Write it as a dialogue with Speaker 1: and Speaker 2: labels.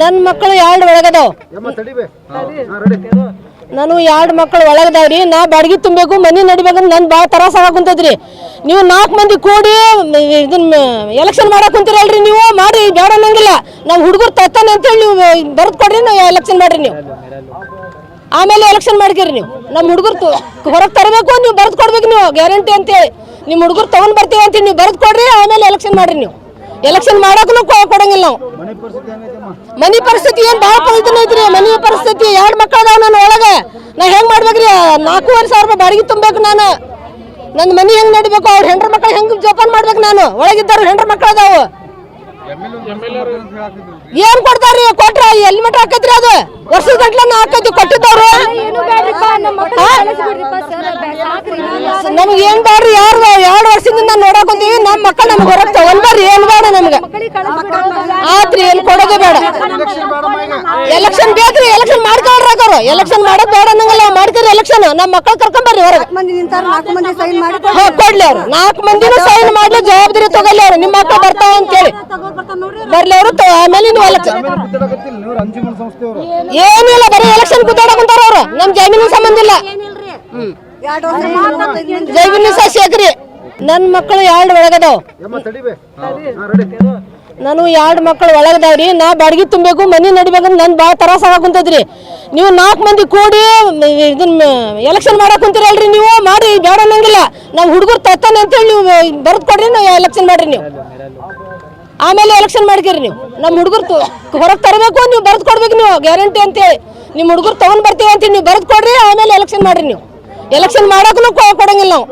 Speaker 1: ನನ್ನ ಮಕ್ಕಳು ಎರಡು ಒಳಗದಾವ ನಾನು ಎರಡು ಮಕ್ಕಳು ಒಳಗದಾವ್ರಿ? ನಾ ಬಾಡಿಗೆ ತುಂಬಬೇಕು ಮನೆ ನಡಿಬೇಕಂದ್ರೆ ನನ್ ಭಾಳ ತ್ರಾಸ ಕುಂತದ್ರಿ. ನೀವು ನಾಲ್ಕು ಮಂದಿ ಕೂಡಿ ಇದನ್ನ ಎಲೆಕ್ಷನ್ ಮಾಡಕ್ ಕುಂತೀರಲ್ರಿ ನೀವು? ಮಾಡಿ ಬೇಡ ಅನ್ನಂಗಿಲ್ಲ. ನಾವು ಹುಡುಗರು ತತ್ತಾನೆ ಅಂತೇಳಿ ನೀವು ಬರೆದು ಕೊಡ್ರಿ ನಾವು ಎಲೆಕ್ಷನ್ ಮಾಡ್ರಿ ನೀವು. ಆಮೇಲೆ ಎಲೆಕ್ಷನ್ ಮಾಡ್ಕೇರಿ ನೀವು. ನಮ್ಮ ಹುಡುಗರು ಹೊರಗೆ ತರಬೇಕು ನೀವು ಬರೆದು ಕೊಡ್ಬೇಕು ನೀವು ಗ್ಯಾರಂಟಿ ಅಂತೇಳಿ. ನಿಮ್ಮ ಹುಡುಗರು ತಗೊಂಡ್ ಬರ್ತೀವಿ ಅಂತ ನೀವು ಬರೆದು ಕೊಡ್ರಿ ಆಮೇಲೆ ಎಲೆಕ್ಷನ್ ಮಾಡ್ರಿ ನೀವು. ಎಲೆಕ್ಷನ್ ಮಾಡಕ್ಕೂ ಕೊಡಂಗಿಲ್ಲ ನಾವು.
Speaker 2: ಮನೆ ಪರಿಸ್ಥಿತಿ
Speaker 1: ಏನ್ ಬಹಳ ಪರಿಸ್ಥಿತಿ ಐತ್ರಿ ಮನಿ ಪರಿಸ್ಥಿತಿ ಎರಡ್ ಮಕ್ಕಳ ನಾನು ನನ್ನ ಒಳಗೆ. ನಾ ಹೆಂಗ್ ಮಾಡ್ಬೇಕ್ರಿ ನಾಲ್ಕೂವರೆ ಸಾವಿರ ರೂಪಾಯಿ ಬಾಡಿಗೆ ತುಂಬಬೇಕು ನಾನು. ನನ್ನ ಮನಿ ಹೆಂಗ್ ನಡಿಬೇಕು ಅವ್ರ ಹೆಂಡ್ರ ಮಕ್ಳು ಹೆಂಗ್ ಜೋಪಾನ ಮಾಡ್ಬೇಕು ನಾನು? ಒಳಗಿದ್ದವ್ರು ಹೆಂಡ್ರ ಮಕ್ಕಳದಾವು ಏನ್ ಕೊಡ್ತಾರ್ರಿ? ಕೊಟ್ರ ಎಲ್ಲಿ ಮಟ್ಟ ಹಾಕೈತ್ರಿ ಅದು? ವರ್ಷದ ಗಂಟ್ಲ ಹಾಕೈತಿ, ಕೊಟ್ಟಿದ್ದವ್ರು. ನಮ್ಗೆ ಏನ್ ಬ್ಯಾಡ್ರಿ ಯಾರು ಎರಡು ವರ್ಷದಿಂದ ನೋಡಕ್ ನೋಡಾಕೊಂತೀವಿ ನಮ್ಮ ಮಕ್ಕಳು ನಮ್ಗೆ ಹೊರಗೆ ತಗೊಂಡ್ಬಾರ್ರಿ ಏನ್ ಬೇಡ ನಮ್ಗೆ ಆತ್ರಿ, ಏನ್ ಕೊಡೋದೇ ಬೇಡ.
Speaker 2: ಎಲೆಕ್ಷನ್
Speaker 1: ಬೇಕ್ರಿ ಎಲೆಕ್ಷನ್ ಮಾಡ್ಕೊಳ್ರಿ ಹಾಕೋರು ಎಲೆಕ್ಷನ್ ಮಾಡೋದ್ ಬೇಡ ಅನ್ನಂಗಿಲ್ಲ ಮಾಡ್ತೀರಿ ಎಲೆಕ್ಷನ್ ನಮ್ಮ ಮಕ್ಕಳ ಕರ್ಕೊಂಬರ್ರಿ ಹೊರಗೆ.
Speaker 3: ಮಂದಿ ನಿಂತಾರ ನಾಲ್ಕು ಮಂದಿ ಸೈನ್ ಮಾಡಿ
Speaker 1: ಹಾ ಕೊಡ್ಲಿ ಅವ್ರು. ನಾಲ್ಕು ಮಂದಿನೂ ಸೈನ್ ಮಾಡ್ಲಿ ಜವಾಬ್ದಾರಿ ತಗೊಳ್ಳಿ ಅವ್ರು. ನಿಮ್ಮ ಮಕ್ಕಳು ಬರ್ತಾವ ಅಂತೇಳಿ. ಬರ್ಲಿ ಅವರು ಆಮೇಲೆ ನೀವು ಎಲೆಕ್ಷನ್ ಏನಿಲ್ಲ ಬರೀ ಎಲೆಕ್ಷನ್ ಕುತ್ತಾಡಕಂತಾರ ಅವ್ರು. ನಮ್ ಜಮೀನಿಗೆ ಸಂಬಂಧ ಇಲ್ಲ. ಜೈವಿನ ಸಹ ಶೇಖರಿ ನನ್ನ ಮಕ್ಕಳು ಎರಡು ಒಳಗದಾವ್? ನಾನು ಎರಡು ಮಕ್ಕಳು ಒಳಗದಾವ್ರಿ? ನಾ ಬಾಡಿಗೆ ತುಂಬಬೇಕು ಮನೆ ನಡಿಬೇಕಂದ್ರೆ ನನ್ ಭಾಳ ತ್ರಾಸ ಕುಂತದ್ರಿ ನೀವು ನಾಲ್ಕು ಮಂದಿ ಕೂಡಿ ಇದನ್ನ ಎಲೆಕ್ಷನ್ ಮಾಡಕ್ ಕುಂತೀರಲ್ರಿ ನೀವು? ಮಾಡಿ ಬೇಡ ಅನ್ನಂಗಿಲ್ಲ. ನಾವು ಹುಡುಗರು ತತ್ತಾನೆ ಅಂತೇಳಿ ನೀವು ಬರೆದು ಕೊಡ್ರಿ ನಾವು ಎಲೆಕ್ಷನ್ ಮಾಡ್ರಿ ನೀವು. ಆಮೇಲೆ ಎಲೆಕ್ಷನ್ ಮಾಡ್ಕಿರಿ ನೀವು. ನಮ್ಮ ಹುಡುಗರು ಹೊರಗೆ ತರಬೇಕು ನೀವು ಬರೆದು ಕೊಡ್ಬೇಕು ನೀವು ಗ್ಯಾರಂಟಿ ಅಂತೇಳಿ. ನಿಮ್ಮ ಹುಡುಗರು ತಗೊಂಡ್ ಬರ್ತೀವಿ ಅಂತ ನೀವು ಬರೆದು ಕೊಡ್ರಿ ಆಮೇಲೆ ಎಲೆಕ್ಷನ್ ಮಾಡ್ರಿ ನೀವು. ಎಲೆಕ್ಷನ್ ಮಾಡೋಕ್ಕೂ ಕೊಡಂಗಿಲ್ಲ ನಾವು.